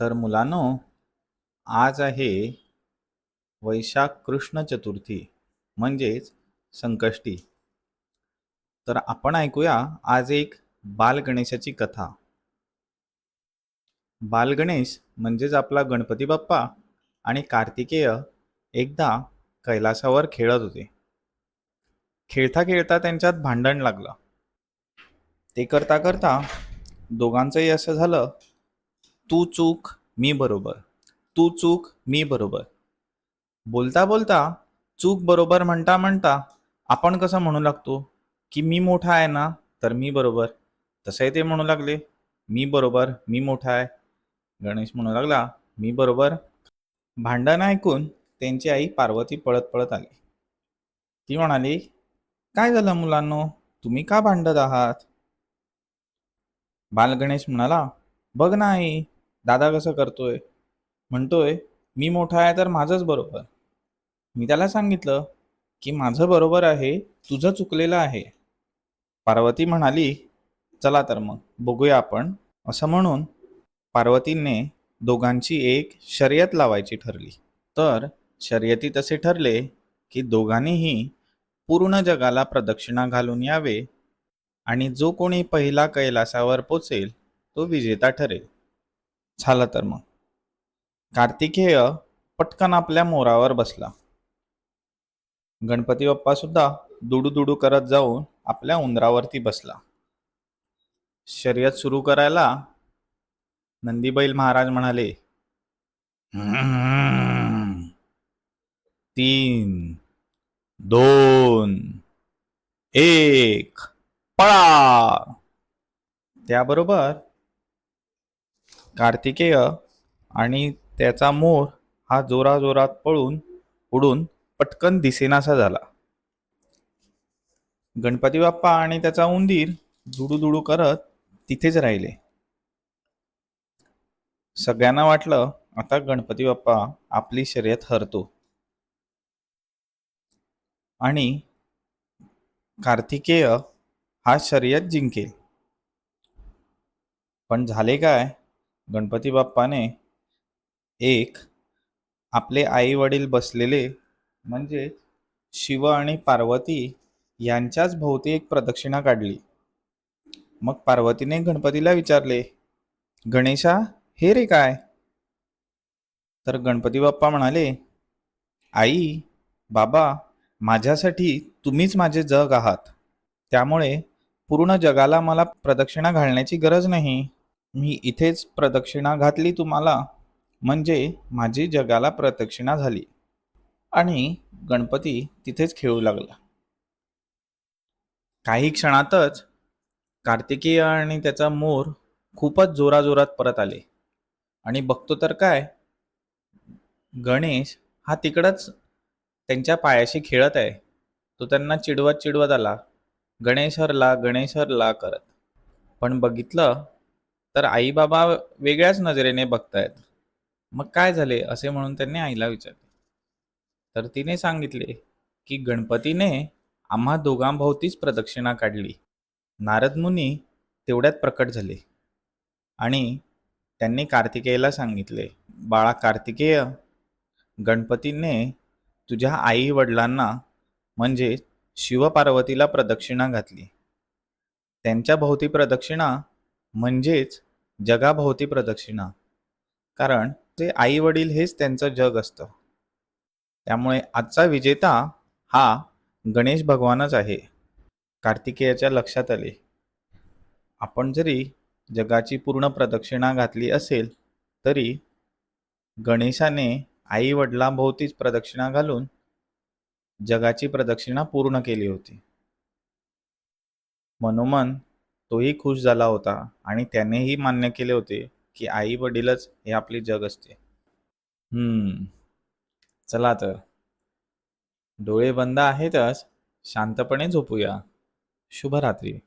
तर मुलांनो आज आहे वैशाख कृष्ण चतुर्थी म्हणजेच संकष्टी. तर आपण ऐकूया आज एक बालगणेशाची कथा. बालगणेश म्हणजेच आपला गणपती बाप्पा आणि कार्तिकेय एकदा कैलासावर खेळत होते. खेळता खेळता त्यांच्यात भांडण लागलं. ते करता करता दोघांचंही असं झालं तू चूक मी बरोबर. तू चूक मी बरोबर. बोलता बोलता चूक बरोबर म्हणता म्हणता आपण कसं म्हणू लागतो? की मी मोठा आहे ना तर मी बरोबर. तसंही ते म्हणू लागले. मी बरोबर मी मोठा आहे. गणेश म्हणू लागला मी बरोबर. भांडण ऐकून त्यांची आई पार्वती पळत पळत आली. ती म्हणाली काय झालं मुलांनो? तुम्ही का भांडत आहात? बालगणेश म्हणाला बघ ना आई दादा कसं करतोय? म्हणतोय मी मोठा आहे तर माझंच बरोबर. मी त्याला सांगितलं की माझं बरोबर आहे तुझं चुकलेलं आहे. पार्वती म्हणाली चला तर मग बघूया आपण. असं म्हणून पार्वतीने दोघांची एक शर्यत लावायची ठरली. तर शर्यती तसे ठरले की दोघांनीही पूर्ण जगाला प्रदक्षिणा घालून यावे आणि जो कोणी पहिला कैलासावर पोचेल तो विजेता ठरेल. झालं तर मग. कार्तिकेय पटकन आपल्या मोरावर बसला. गणपती बाप्पा सुद्धा दुडू दुडू करत जाऊन आपल्या उंदरावरती बसला. शर्यत सुरू करायला नंदीबैल महाराज म्हणाले तीन दोन एक पळा. त्याबरोबर कार्तिकेय आणि त्याचा मोर हा जोराजोरात पळून उडून पटकन दिसेनासा झाला. गणपती बाप्पा आणि त्याचा उंदीर दुडूदुडू दुडू करत तिथेच राहिले. सगळ्यांना वाटलं आता गणपती बाप्पा आपली शर्यत हरतो. आणि कार्तिकेय हा शर्यत जिंकेल. पण झाले काय? गणपती बाप्पाने एक आपले आई वडील बसलेले म्हणजे शिव आणि पार्वती यांच्याच भोवती एक प्रदक्षिणा काढली. मग पार्वतीने गणपतीला विचारले गणेशा हे रे काय? तर गणपती बाप्पा म्हणाले आई बाबा माझ्यासाठी तुम्हीच माझे जग आहात. त्यामुळे पूर्ण जगाला मला प्रदक्षिणा घालण्याची गरज नाही. मी इथेच प्रदक्षिणा घातली तुम्हाला. म्हणजे माझी जगाला प्रदक्षिणा झाली. आणि गणपती तिथेच खेळू लागला. काही क्षणातच कार्तिकीय आणि त्याचा मोर खूपच जोराजोरात परत आले. आणि बघतो तर काय गणेश हा तिकडंच त्यांच्या पायाशी खेळत आहे. तो त्यांना चिडवत चिडवत आला. गणेश हरला गणेश हरला करत. पण बघितलं तर आई बाबा वेगळ्याच नजरेने बघतायत. मग काय झाले? असे म्हणून त्यांनी आईला विचारले. तर तिने सांगितले की गणपतीने आम्हा दोघांभोवतीच प्रदक्षिणा काढली. नारद मुनी तेवढ्यात प्रकट झाले. आणि त्यांनी कार्तिकेयला सांगितले बाळा कार्तिकेय गणपतीने तुझ्या आई वडिलांना म्हणजे शिवपार्वतीला प्रदक्षिणा घातली. त्यांच्या भोवती प्रदक्षिणा म्हणजेच जगाभोवती प्रदक्षिणा. कारण ते आई वडील हेच त्यांचं जग असतं. त्यामुळे आजचा विजेता हा गणेश भगवानच आहे कार्तिकेयाच्या लक्षात आले. आपण जरी जगाची पूर्ण प्रदक्षिणा घातली असेल तरी गणेशाने आई वडिलांभोवतीच प्रदक्षिणा घालून जगाची प्रदक्षिणा पूर्ण केली होती. मनोमन तोही खुश झाला होता आणि त्यानेही मान्य केले होते की आई वडीलच हे आपले जग असते. हम्म. चला तर. डोळे बंद आहेतच शांतपणे झोपूया. शुभरात्री.